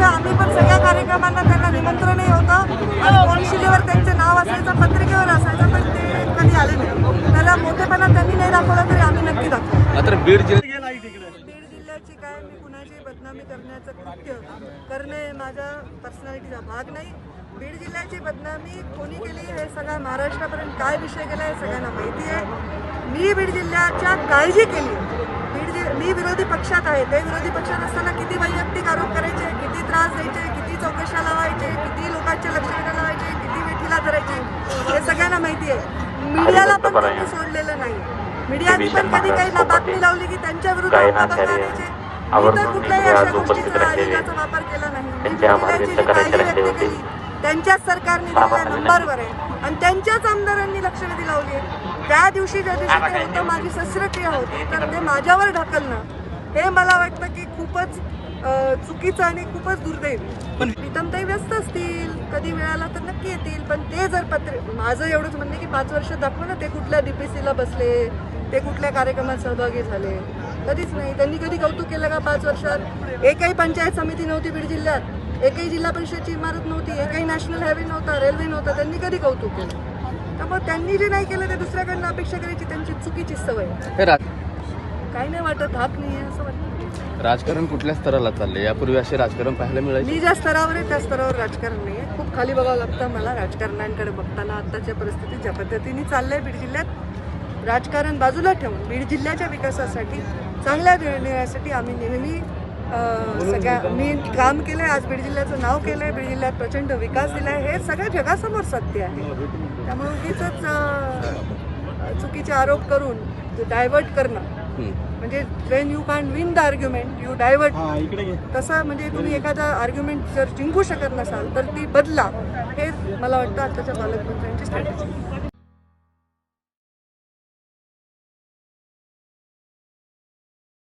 कार्यक्रमांना त्यांना निमंत्रणही होतं. आणि कोणशिलेवर त्यांचे नाव असायचं पत्रिकेवर असायचं पण ते कधी आले नाही. त्याला मोठेपणा त्यांनी नाही दाखवला तरी आम्ही नक्की दाखवू. मात्र बीड जिल्ह्यात बीड जिल्ह्याची काय मी कुणाची बदनामी करण्याचं कृत्य करणे माझ्या पर्सनॅलिटीचा भाग नाही. बीड जिल्ह्याची बदनामी कोणी केली हे सगळ्या महाराष्ट्रापर्यंत काय विषय गेला हे सगळ्यांना माहिती आहे. मी बीड जिल्ह्याच्या काळजी केली. मी विरोधी पक्षात आहे ते विरोधी पक्षात असताना किती वैयक्तिक आरोप करायचे किती त्रास द्यायचे किती चौकशा लावायचे किती लोकांचे लक्ष लावायचे किती वेठीला धरायचे हे सगळ्यांना माहिती आहे. मीडियाला पण त्यांनी सोडलेलं नाही. मीडियाने पण कधी काही ना बातमी लावली की त्यांच्या विरुद्ध आणायचे मी तर कुठल्याही अशा गोष्टीचा आयुधाचा वापर केला नाही. मी जिल्ह्याची जी काळजी व्यक्त केली त्यांच्याच सरकारने दिलेल्या नंबरवर आहे. आणि त्यांच्याच आमदारांनी लक्षवेधी लावली आहे. त्या दिवशी ज्या दिवशी ते होतं माझी शस्त्रक्रिया होती. तर ते माझ्यावर ढकलणं हे मला वाटतं की खूपच चुकीचं आणि खूपच दुर्दैवी. पण प्रीतमताई व्यस्त असतील कधी मिळाला तर नक्की येतील. पण ते जर पत्र माझं एवढंच म्हणणं की पाच वर्ष दाखवा ना ते कुठल्या डीपीसीला बसले ते कुठल्या कार्यक्रमात सहभागी झाले. कधीच नाही. त्यांनी कधी कौतुक केलं का पाच वर्षात? एकही पंचायत समिती नव्हती बीड जिल्ह्यात. एकही जिल्हा परिषदची इमारत नव्हती एकही नॅशनल हायवे नव्हता रेल्वे नव्हता त्यांनी कधी कौतुक केलं? त्यामुळे त्यांनी जे नाही केलं ते दुसऱ्याकडनं अपेक्षा करायची त्यांची चुकीची सवय. काही नाही वाटत हाक नाही आहे असं वाटतं. राजकारण कुठल्या स्तराला चाललंय? यापूर्वी असे राजकारण पाहायला मिळायचे? मी ज्या स्तरावर आहे त्या स्तरावर राजकारण नाही आहे खूप खाली बघावं लागतं मला राजकारण्यांकडे बघताना आत्ताच्या परिस्थितीत ज्या पद्धतीने चाललंय बीड जिल्ह्यात राजकारण बाजूला ठेवून बीड जिल्ह्याच्या विकासासाठी चांगल्या निर्णयासाठी आम्ही नेहमी सगळ्या मी काम केलंय आज बीड जिल्ह्याचं नाव केलंय बीड जिल्ह्यात प्रचंड विकास दिलाय हे सगळ्या जगासमोर सत्य आहे. त्यामुळे उगीच चुकीचे आरोप करून डायव्हर्ट करणं. म्हणजे when you can win the argument you divert तसं म्हणजे तुम्ही एखादा आर्ग्युमेंट जर जिंकू शकत नसाल तर ती बदला हे मला वाटतं आताच्या पालकमंत्र्यांची स्ट्रॅटेजी